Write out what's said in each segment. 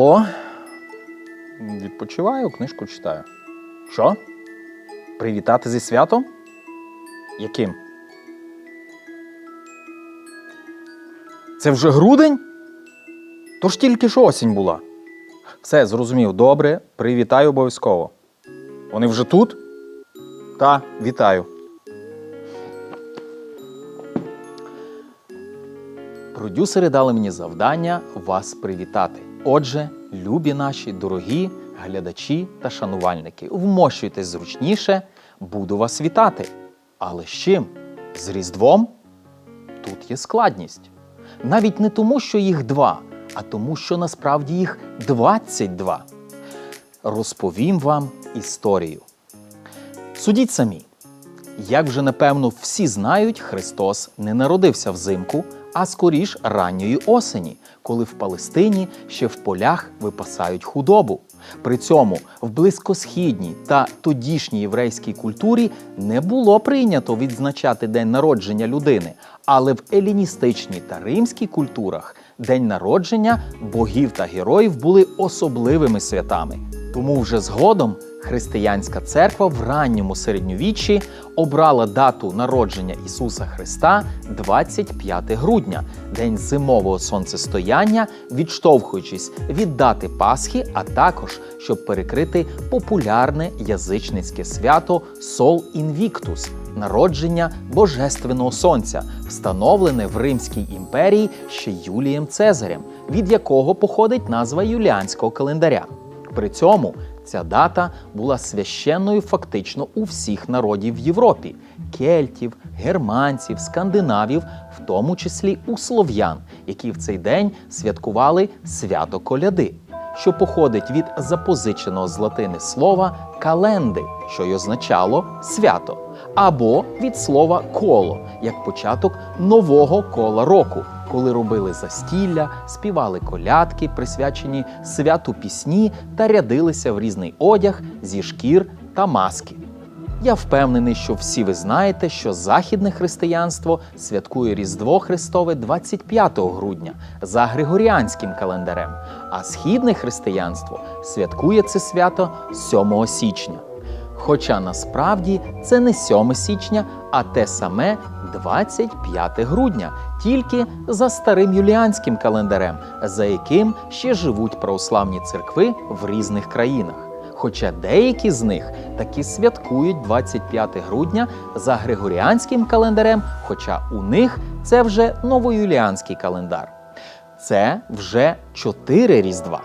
Алло? Відпочиваю, книжку читаю. Що? Привітати зі святом? Яким? Це вже грудень? Тож тільки ж осінь була. Все, зрозумів, добре, привітаю обов'язково. Вони вже тут? Та, вітаю. Продюсери дали мені завдання вас привітати. Отже, любі наші дорогі глядачі та шанувальники, вмощуйтесь зручніше, буду вас вітати. Але з чим? З Різдвом? Тут є складність. Навіть не тому, що їх два, а тому, що насправді їх 22. Розповім вам історію. Судіть самі. Як вже напевно всі знають, Христос не народився взимку, а скоріш ранньої осені, коли в Палестині ще в полях випасають худобу. При цьому в близькосхідній та тодішній єврейській культурі не було прийнято відзначати день народження людини, але в еліністичній та римській культурах день народження богів та героїв були особливими святами. Тому вже згодом християнська церква в ранньому середньовіччі обрала дату народження Ісуса Христа 25 грудня, день зимового сонцестояння, відштовхуючись від дати Пасхи, а також щоб перекрити популярне язичницьке свято Сол Інвіктус народження Божественного Сонця, встановлене в Римській імперії ще Юлієм Цезарем, від якого походить назва юліанського календаря. При цьому ця дата була священною фактично у всіх народів в Європі кельтів, германців, скандинавів, в тому числі у слов'ян, які в цей день святкували свято коляди, що походить від запозиченого з латини слова календи, що й означало свято, або від слова коло як початок нового кола року коли робили застілля, співали колядки, присвячені святу пісні та рядилися в різний одяг зі шкір та маски. Я впевнений, що всі ви знаєте, що західне християнство святкує Різдво Христове 25 грудня за григоріанським календарем, а східне християнство святкує це свято 7 січня. Хоча насправді це не 7 січня, а те саме 25 грудня, тільки за старим юліанським календарем, за яким ще живуть православні церкви в різних країнах. Хоча деякі з них таки святкують 25 грудня за григоріанським календарем, хоча у них це вже новоюліанський календар. Це вже чотири різдва.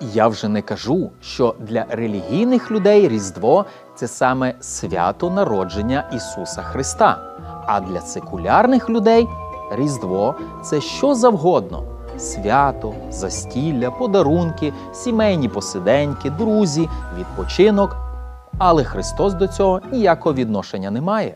Я вже не кажу, що для релігійних людей Різдво це саме свято народження Ісуса Христа. А для секулярних людей Різдво це що завгодно: свято, застілля, подарунки, сімейні посиденьки, друзі, відпочинок. Але Христос до цього ніякого відношення не має.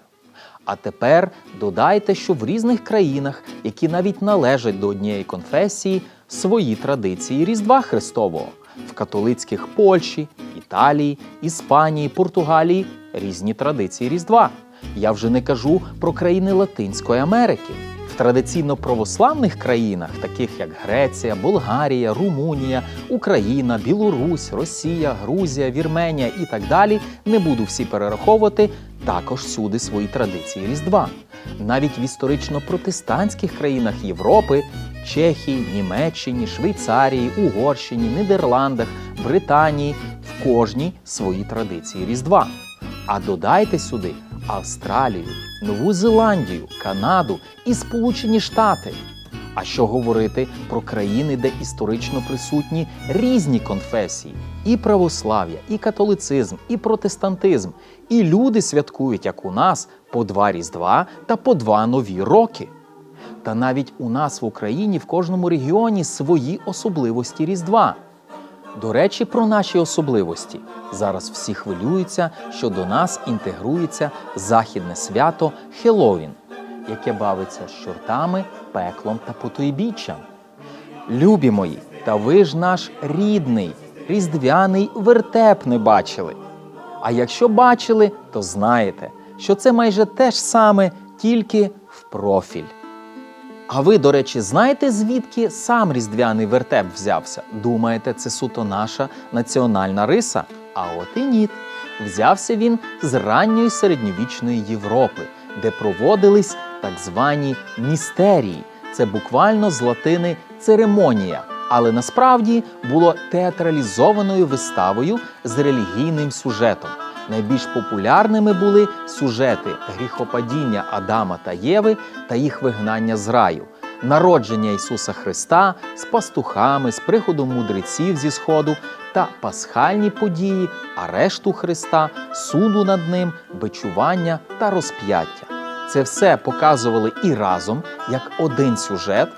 А тепер додайте, що в різних країнах, які навіть належать до однієї конфесії, свої традиції Різдва Христового в католицьких Польщі, Італії, Іспанії, Португалії різні традиції Різдва. Я вже не кажу про країни Латинської Америки. В традиційно православних країнах, таких як Греція, Болгарія, Румунія, Україна, Білорусь, Росія, Грузія, Вірменія і так далі, не буду всі перераховувати, також всюди свої традиції Різдва. Навіть в історично протестантських країнах Європи Чехії, Німеччині, Швейцарії, Угорщині, Нідерландах, Британії в кожній свої традиції Різдва. А додайте сюди Австралію, Нову Зеландію, Канаду і Сполучені Штати. А що говорити про країни, де історично присутні різні конфесії: і православ'я, і католицизм, і протестантизм. І люди святкують, як у нас, по два різдва та по два нові роки. Та навіть у нас в Україні в кожному регіоні свої особливості Різдва. До речі, про наші особливості. Зараз всі хвилюються, що до нас інтегрується західне свято Хеловін, яке бавиться з чортами, пеклом та потойбіччям. Любі мої, та ви ж наш рідний, різдвяний вертеп не бачили. А якщо бачили, то знаєте, що це майже те ж саме, тільки в профіль. А ви, до речі, знаєте, звідки сам різдвяний вертеп взявся? Думаєте, це суто наша національна риса? А от і ні. Взявся він з ранньої середньовічної Європи, де проводились так звані містерії. Це буквально з латини церемонія, але насправді було театралізованою виставою з релігійним сюжетом. Найбільш популярними були сюжети гріхопадіння Адама та Єви та їх вигнання з раю, народження Ісуса Христа з пастухами, з приходом мудреців зі Сходу та пасхальні події, арешту Христа, суду над ним, бичування та розп'яття. Це все показували і разом як один сюжет,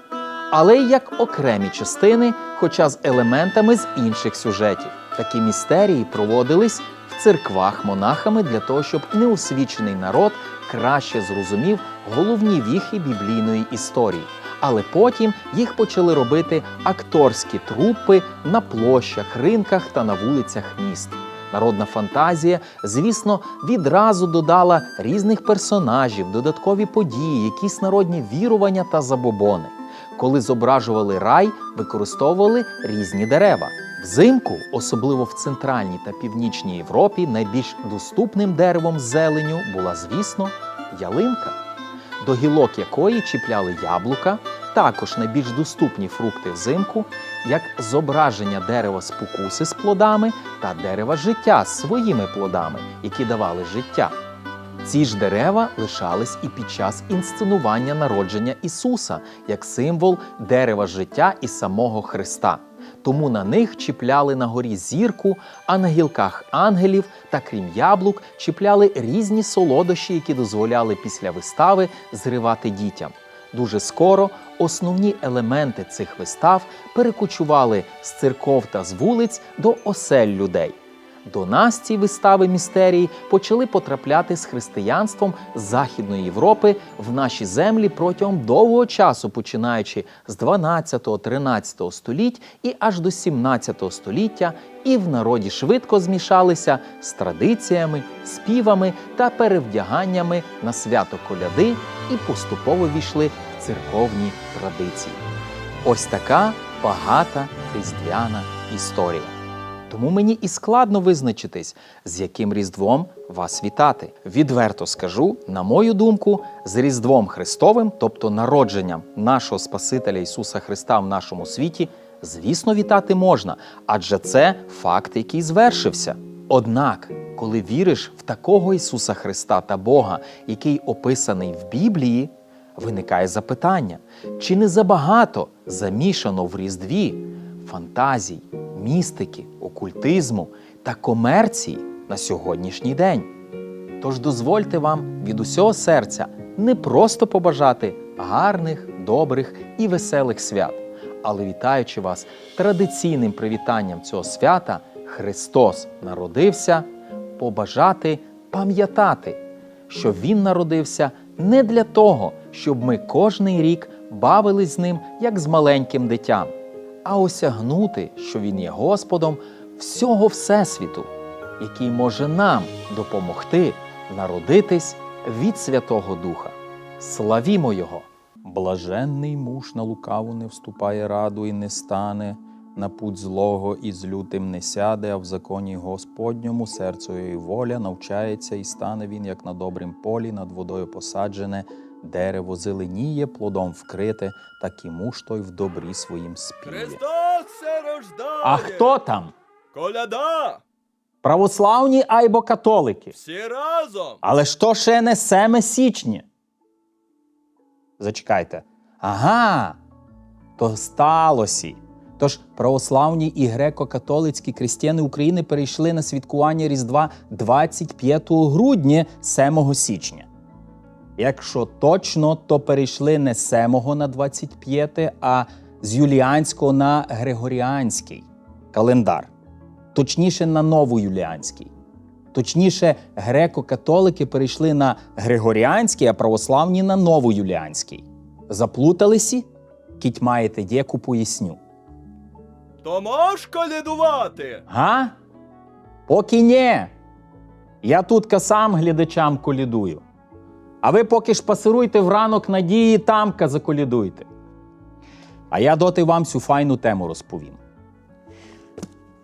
але й як окремі частини, хоча з елементами з інших сюжетів. Такі містерії проводились церквах монахами для того, щоб неосвічений народ краще зрозумів головні віхи біблійної історії. Але потім їх почали робити акторські трупи на площах, ринках та на вулицях міст. Народна фантазія, звісно, відразу додала різних персонажів, додаткові події, якісь народні вірування та забобони. Коли зображували рай, використовували різні дерева. Взимку, особливо в центральній та північній Європі, найбільш доступним деревом зеленю була, звісно, ялинка, до гілок якої чіпляли яблука, також найбільш доступні фрукти взимку, як зображення дерева спокуси з плодами та дерева життя з своїми плодами, які давали життя. Ці ж дерева лишались і під час інсценування народження Ісуса як символ дерева життя і самого Христа. Тому на них чіпляли на горі зірку, а на гілках ангелів та крім яблук чіпляли різні солодощі, які дозволяли після вистави зривати дітям. Дуже скоро основні елементи цих вистав перекочували з церков та з вулиць до осель людей. До нас ці вистави містерії почали потрапляти з християнством Західної Європи в наші землі протягом довгого часу, починаючи з 12-13 століть і аж до 17 століття, і в народі швидко змішалися з традиціями, співами та перевдяганнями на свято коляди і поступово війшли в церковні традиції. Ось така багата різдвяна історія. Тому мені і складно визначитись, з яким Різдвом вас вітати. Відверто скажу, на мою думку, з Різдвом Христовим, тобто народженням нашого Спасителя Ісуса Христа в нашому світі, звісно, вітати можна, адже це факт, який звершився. Однак, коли віриш в такого Ісуса Христа та Бога, який описаний в Біблії, виникає запитання: чи не забагато замішано в Різдві фантазій, містики, окультизму та комерції на сьогоднішній день? Тож дозвольте вам від усього серця не просто побажати гарних, добрих і веселих свят, але вітаючи вас традиційним привітанням цього свята, Христос народився, побажати пам'ятати, що Він народився не для того, щоб ми кожний рік бавились з ним, як з маленьким дитям, а осягнути, що Він є Господом всього Всесвіту, який може нам допомогти народитись від Святого Духа. Славімо Його! Блаженний муж на лукаву не вступає раду і не стане, на путь злого і з лютим не сяде, а в законі Господньому серцею і воля навчається, і стане він, як на добрім полі, над водою посаджене, дерево зеленіє, плодом вкрите, так і муж той в добрі своїм спіє. Христос се рождає! А хто там? Коляда! Православні айбо католики. Всі разом! Але ж то ще не 7 січня. Зачекайте. Ага. То сталося. Тож православні і греко-католицькі християни України перейшли на святкування Різдва 25 грудня 7 січня. Якщо точно, то перейшли не з 7 на 25, а з юліанського на григоріанський календар. Точніше, на новоюліанський. Точніше, греко-католики перейшли на григоріанський, а православні на новоюліанський. Заплуталися? Кіть маєте дєку поясню. То мож колядувати? Га? Поки ні. Я тут сам глядачам колідую. А ви поки ж пасируйте в ранок надії тамка заколідуйте. А я доти вам цю файну тему розповім.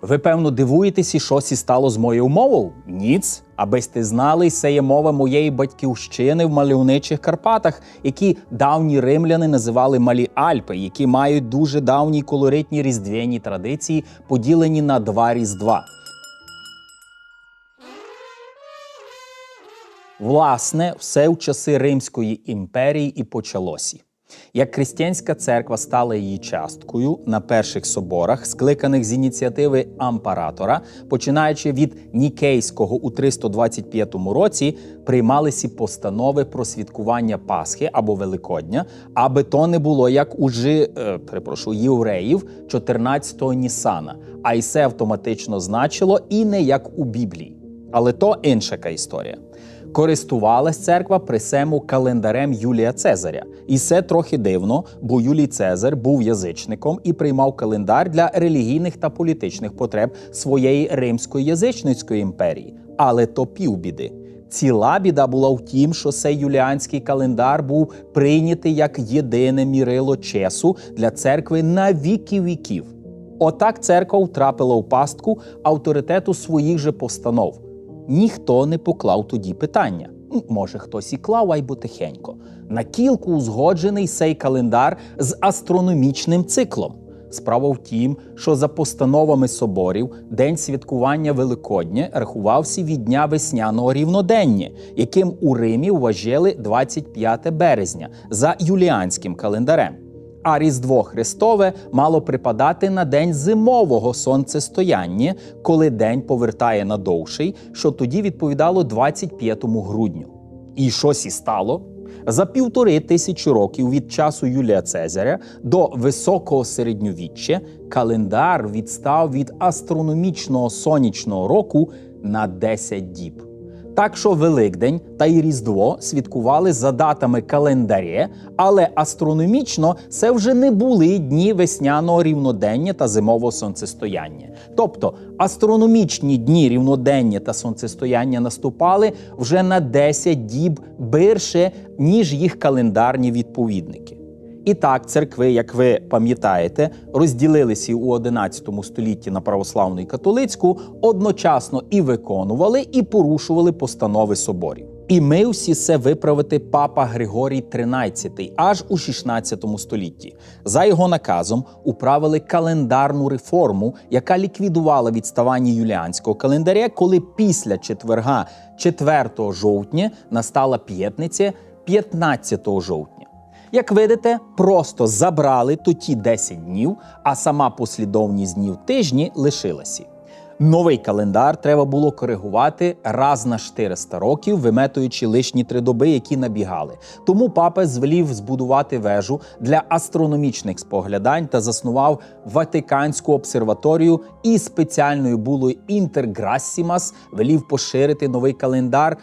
Ви, певно, дивуєтеся, що сі стало з моєю мовою? Ніц. Аби сте знали, це є мова моєї батьківщини в мальовничих Карпатах, які давні римляни називали Малі Альпи, які мають дуже давні колоритні різдвяні традиції, поділені на два різдва. Власне, все в часи Римської імперії і почалося. Як християнська церква стала її часткою на перших соборах, скликаних з ініціативи ампаратора, починаючи від Нікейського у 325 році, приймалися постанови про святкування Пасхи або Великодня, аби то не було як у жи, е, перепрошую, євреїв 14-го Нісана, а й це автоматично значило і не як у Біблії. Але то інша історія. Користувалась церква при сему календарем Юлія Цезаря. І це трохи дивно, бо Юлій Цезар був язичником і приймав календар для релігійних та політичних потреб своєї римської язичницької імперії. Але то півбіди. Ціла біда була в тім, що цей юліанський календар був прийнятий як єдине мірило чесу для церкви на віки віків. Отак церква втрапила в пастку авторитету своїх же постанов. Ніхто не поклав тоді питання. Може, хтось і клав, айбо тихенько. На кілку узгоджений цей календар з астрономічним циклом. Справа в тім, що за постановами соборів день святкування Великодня рахувався від дня весняного рівнодення, яким у Римі вважали 25 березня за юліанським календарем. А Різдво Христове мало припадати на день зимового сонцестояння, коли день повертає на довший, що тоді відповідало 25 грудню. І щось і стало. За півтори тисячі років від часу Юлія Цезаря до високого середньовіччя календар відстав від астрономічного сонячного року на 10 діб. Так що Великдень та й Різдво святкували за датами календаря, але астрономічно це вже не були дні весняного рівнодення та зимового сонцестояння. Тобто астрономічні дні рівнодення та сонцестояння наступали вже на 10 діб бирше, ніж їх календарні відповідники. І так, церкви, як ви пам'ятаєте, розділилися у 11 столітті на православну і католицьку, одночасно і виконували, і порушували постанови соборів. І ми всі це виправити папа Григорій XIII аж у 16 столітті. За його наказом управили календарну реформу, яка ліквідувала відставання юліанського календаря, коли після четверга 4 жовтня настала п'ятниця 15 жовтня. Як видите, просто забрали тоді 10 днів, а сама послідовність днів тижні лишилася. Новий календар треба було коригувати раз на 400 років, виметуючи лишні три доби, які набігали. Тому папа звелів збудувати вежу для астрономічних споглядань та заснував Ватиканську обсерваторію і спеціальною булою Інтерграссімас велів поширити новий календар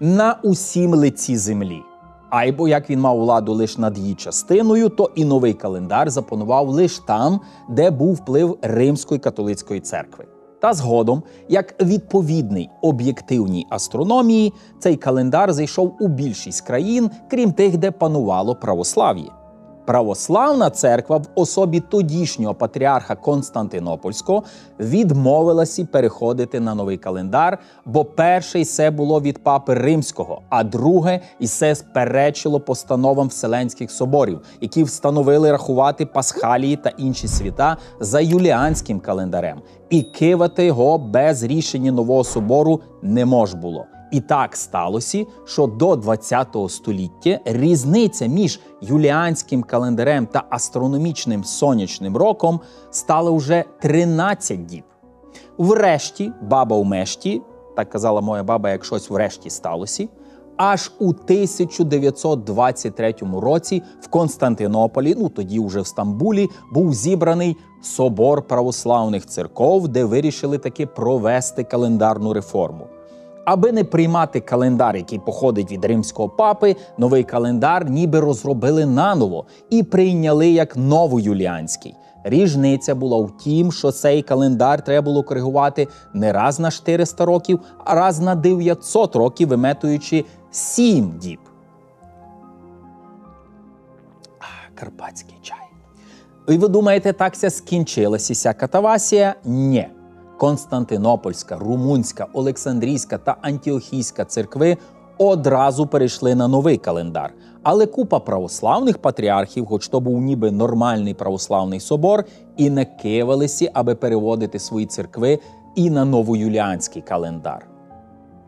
на усім лиці землі. Айбо як він мав владу лише над її частиною, то і новий календар запанував лише там, де був вплив Римської католицької церкви. Та згодом, як відповідний об'єктивній астрономії, цей календар зайшов у більшість країн, крім тих, де панувало православ'я. Православна церква в особі тодішнього патріарха Константинопольського відмовилася переходити на новий календар, бо перший це було від папи римського, а друге і це сперечило постановам Вселенських соборів, які встановили рахувати пасхалії та інші свята за юліанським календарем, і кивати його без рішення нового собору не мож було. І так сталося, що до 20 століття різниця між юліанським календарем та астрономічним сонячним роком стала вже 13 діб. Врешті, баба в мешті, так казала моя баба, як щось врешті сталося, аж у 1923 році в Константинополі, ну тоді вже в Стамбулі, був зібраний собор православних церков, де вирішили таки провести календарну реформу. Аби не приймати календар, який походить від римського папи, новий календар ніби розробили наново і прийняли як новоюліанський. Ріжниця була в тім, що цей календар треба було коригувати не раз на 400 років, а раз на 900 років, виметуючи сім діб. А, Карпатський чай. І ви думаєте, так ся скінчилася ця катавасія? Ні. Константинопольська, Румунська, Олександрійська та Антіохійська церкви одразу перейшли на новий календар. Але купа православних патріархів, хоч то був ніби нормальний православний собор, і не кивалися, аби переводити свої церкви і на новоюліанський календар.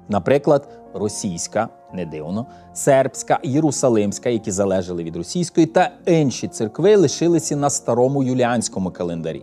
Наприклад, російська, не дивно, сербська, єрусалимська, які залежали від російської, та інші церкви лишилися на старому юліанському календарі.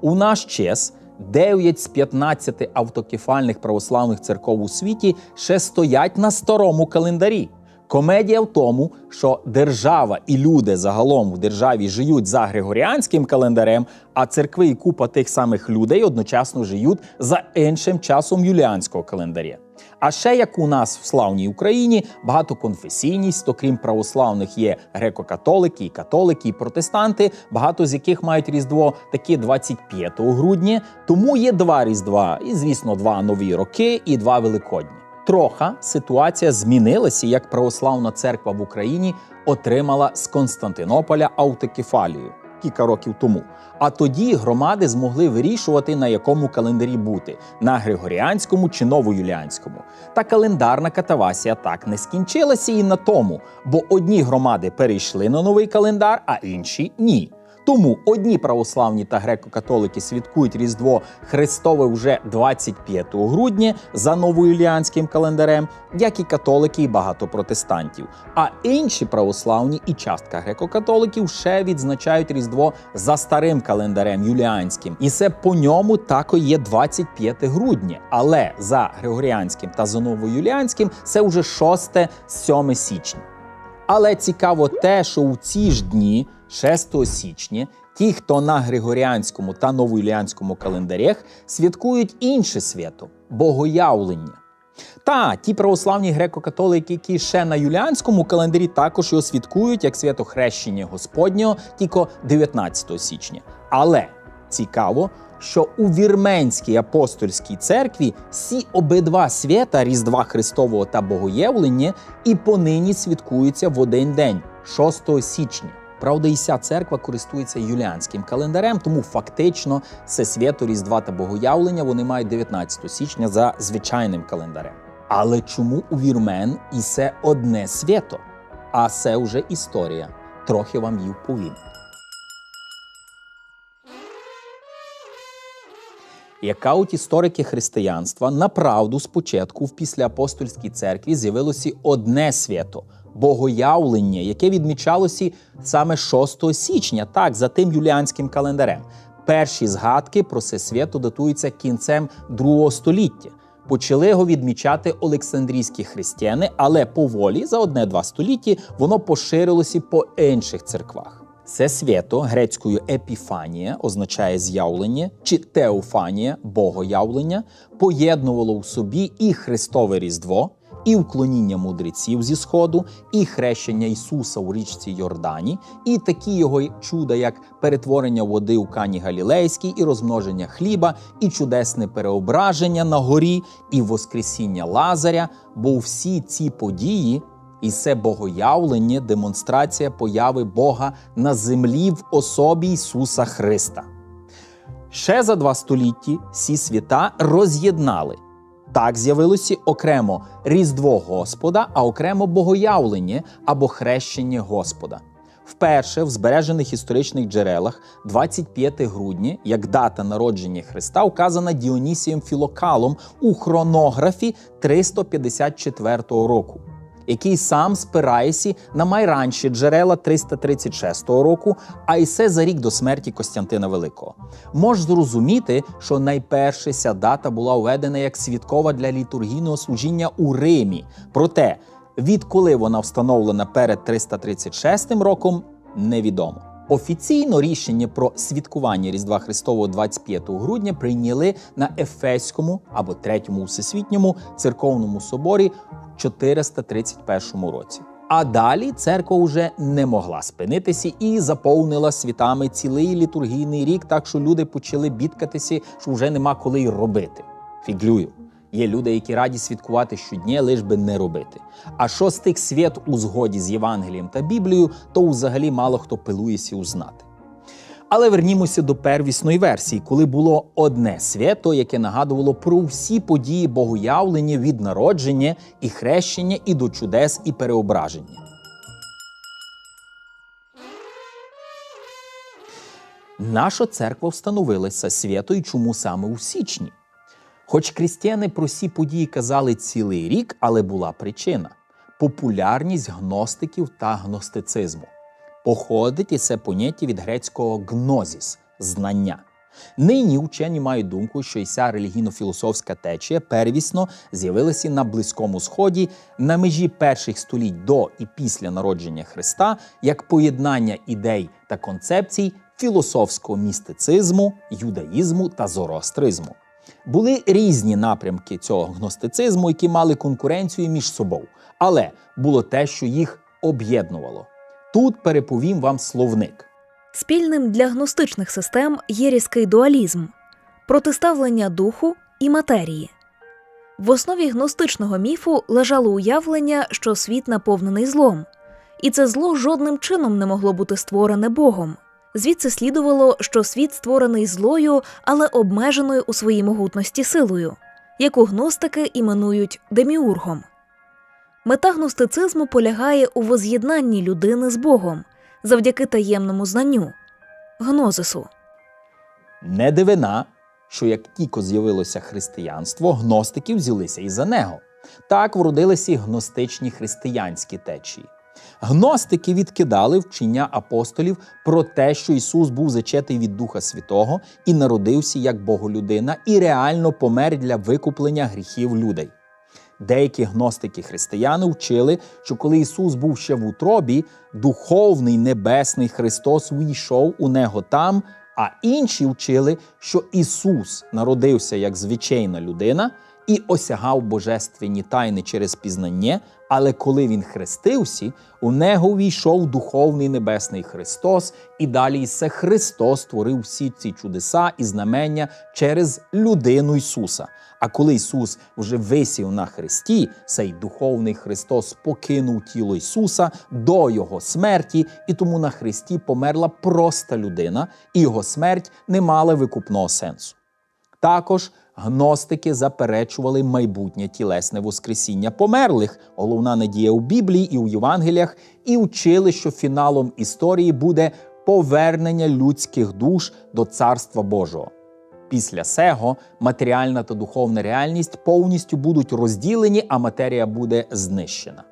У наш час 9 з 15 автокефальних православних церков у світі ще стоять на старому календарі. Комедія в тому, що держава і люди загалом в державі жиють за григоріанським календарем, а церкви і купа тих самих людей одночасно жиють за іншим часом юліанського календаря. А ще як у нас в славній Україні багатоконфесійність, то крім православних є греко-католики, і католики, і протестанти, багато з яких мають різдво таке 25 грудня. Тому є два різдва, і звісно, два нові роки і два великодні. Троха ситуація змінилася, як православна церква в Україні отримала з Константинополя автокефалію кілька років тому. А тоді громади змогли вирішувати, на якому календарі бути на Григоріанському чи новоюліанському. Та календарна катавасія так не скінчилася і на тому, бо одні громади перейшли на новий календар, а інші ні. Тому одні православні та греко-католики святкують Різдво Христове вже 25 грудня за новоюліанським календарем, як і католики, і багато протестантів. А інші православні і частка греко-католиків ще відзначають Різдво за старим календарем юліанським. І це по ньому тако є 25 грудня. Але за григоріанським та за новоюліанським це вже 6-7 січня. Але цікаво те, що у ці ж дні, 6 січня, ті, хто на Григоріанському та новоюліанському календарях святкують інше свято богоявлення. Та ті православні греко-католики, які ще на юліанському календарі також його святкують як свято хрещення Господнього, тільки 19 січня. Але цікаво, що у вірменській апостольській церкві всі обидва свята Різдва Христового та Богоявлення і понині святкуються в один день, 6 січня. Правда, і ся церква користується юліанським календарем, тому фактично це свято Різдва та Богоявлення вони мають 19 січня за звичайним календарем. Але чому у вірмен і це одне свято? А це вже історія. Трохи вам її повім. Яка от історики християнства направду спочатку в післяапостольській церкві з'явилося одне свято богоявлення, яке відмічалося саме 6 січня, так, за тим юліанським календарем. Перші згадки про це свято датуються кінцем другого століття. Почали його відмічати Олександрійські християни, але поволі за одне-два століття воно поширилося по інших церквах. Це свято грецькою епіфанія означає з'явлення, чи теофанія богоявлення, поєднувало в собі і Христове Різдво, і вклоніння мудреців зі Сходу, і хрещення Ісуса у річці Йордані, і такі його чуда, як перетворення води у Кані Галілейській, і розмноження хліба, і чудесне переображення на горі, і Воскресіння Лазаря, бо всі ці події. І це богоявлення, демонстрація появи Бога на землі в особі Ісуса Христа. Ще за два століття всі свята роз'єднали. Так з'явилося окремо Різдво Господа, а окремо богоявлення або хрещення Господа. Вперше в збережених історичних джерелах 25 грудня, як дата народження Христа, указана Діонісієм Філокалом у хронографі 354 року який сам спирається на майранші джерела 336 року, а й це за рік до смерті Костянтина Великого. Мож зрозуміти, що найперше ця дата була введена як свідкова для літургійного служіння у Римі. Проте, відколи вона встановлена перед 336 роком, невідомо. Офіційно рішення про святкування Різдва Христового 25 грудня прийняли на Ефеському або Третьому Всесвітньому церковному соборі 431 році. А далі церква вже не могла спинитися і заповнила світами цілий літургійний рік, так що люди почали бідкатися, що вже нема коли й робити. Фіглюю. Є люди, які раді святкувати щодня, лиш би не робити. А що з тих свят у згоді з Євангелієм та Біблією, то взагалі мало хто пилується узнати. Але вернімося до первісної версії, коли було одне свято, яке нагадувало про всі події богоявлення від народження і хрещення і до чудес і переображення. Наша церква встановилася свято і чому саме у січні? Хоч крістяни про всі події казали цілий рік, але була причина популярність гностиків та гностицизму. Походить і це поняття від грецького гнозіс знання. Нині вчені мають думку, що і ця релігійно-філософська течія первісно з'явилася на Близькому Сході на межі перших століть до і після народження Христа як поєднання ідей та концепцій філософського містицизму, юдаїзму та зороастризму. Були різні напрямки цього гностицизму, які мали конкуренцію між собою, але було те, що їх об'єднувало. Тут переповім вам словник. Спільним для гностичних систем є різкий дуалізм протиставлення духу і матерії. В основі гностичного міфу лежало уявлення, що світ наповнений злом, і це зло жодним чином не могло бути створене Богом. Звідси слідувало, що світ створений злою, але обмеженою у своїй могутності силою, яку гностики іменують деміургом. Мета гностицизму полягає у воз'єднанні людини з Богом завдяки таємному знанню гнозису. Не дивина, що як тільки з'явилося християнство, гностики взялися і за нього. Так вродилися й гностичні християнські течії. Гностики відкидали вчення апостолів про те, що Ісус був зачатий від Духа Святого і народився як Боголюдина, і реально помер для викуплення гріхів людей. Деякі гностики християни вчили, що коли Ісус був ще в утробі, духовний небесний Христос увійшов у нього там, а інші вчили, що Ісус народився як звичайна людина і осягав божественні тайни через пізнання, але коли він хрестився, у нього увійшов духовний небесний Христос, і далі це Христос створив всі ці чудеса і знамення через людину Ісуса. А коли Ісус вже висів на хресті, цей духовний Христос покинув тіло Ісуса до Його смерті, і тому на хресті померла проста людина, і його смерть не мала викупного сенсу. Також гностики заперечували майбутнє тілесне воскресіння померлих, головна надія у Біблії і у Євангеліях, і вчили, що фіналом історії буде повернення людських душ до Царства Божого. Після сего матеріальна та духовна реальність повністю будуть розділені, а матерія буде знищена.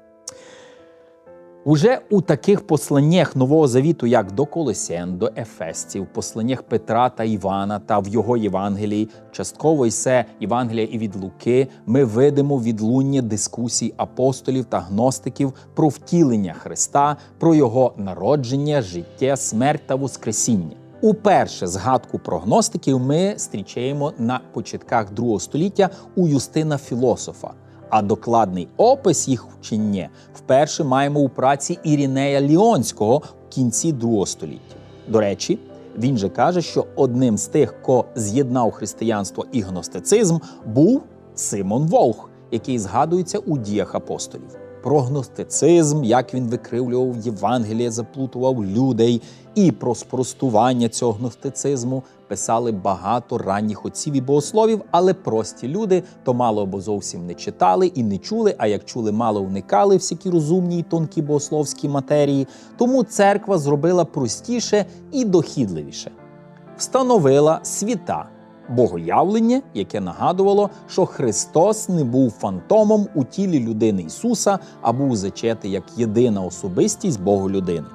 Уже у таких посланнях Нового Завіту, як до Колосян, до Ефесців, посланнях Петра та Івана та в його Євангелії, частково йсе Євангелія і від Луки, ми видимо відлуння дискусій апостолів та гностиків про втілення Христа, про його народження, життя, смерть та воскресіння. Уперше згадку про гностиків ми зустрічаємо на початках другого століття у Юстина Філософа. А докладний опис їх вчення вперше маємо у праці Ірінея Ліонського в кінці другого століття. До речі, він же каже, що одним з тих, хто з'єднав християнство і гностицизм, був Симон Волх, який згадується у діях апостолів. Про гностицизм, як він викривлював Євангеліє, заплутував людей, і про спростування цього гностицизму писали багато ранніх отців і богословів, але прості люди то мало або зовсім не читали і не чули, а як чули, мало вникали всякі розумні і тонкі богословські матерії. Тому церква зробила простіше і дохідливіше. Встановила світа. Богоявлення, яке нагадувало, що Христос не був фантомом у тілі людини Ісуса, а був зачатий як єдина особистість Боголюдини.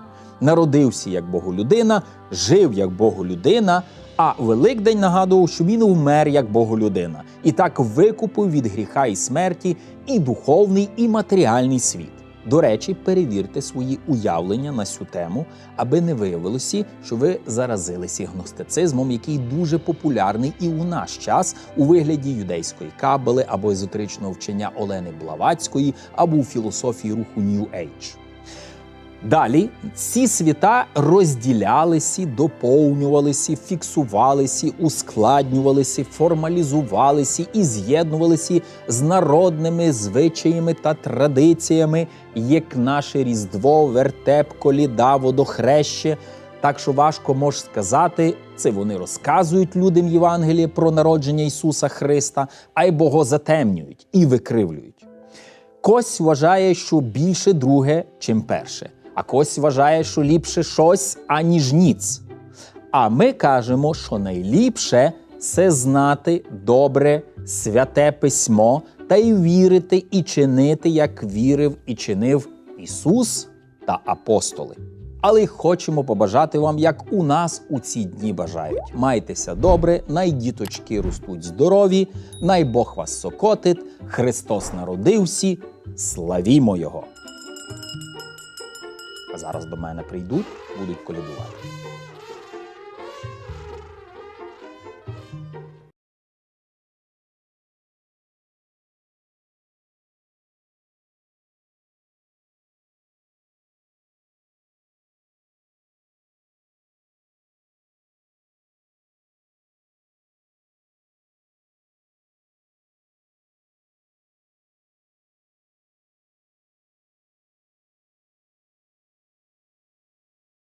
Народився як Боголюдина, жив як Боголюдина, а Великдень нагадував, що він вмер як Боголюдина, і так викупив від гріха і смерті і духовний, і матеріальний світ. До речі, перевірте свої уявлення на цю тему, аби не виявилося, що ви заразилися гностицизмом, який дуже популярний і у наш час у вигляді юдейської кабели або езотеричного вчення Олени Блаватської, або у філософії руху New Age. Далі ці свята розділялися, доповнювалися, фіксувалися, ускладнювалися, формалізувалися і з'єднувалися з народними звичаями та традиціями, як наше Різдво, вертеп, коліда, водохреще. Так що важко можеш сказати, це вони розказують людям Євангеліє про народження Ісуса Христа, а й бого затемнюють і викривлюють. Кось вважає, що більше друге, чим перше, а кось вважає, що ліпше щось, аніж ніц. А ми кажемо, що найліпше це знати добре святе письмо та й вірити і чинити, як вірив і чинив Ісус та апостоли. Але й хочемо побажати вам, як у нас у ці дні бажають. Майтеся добре, най діточки ростуть здорові, най Бог вас сокотить, Христос народився, славімо Його! Зараз до мене прийдуть, будуть колядувати.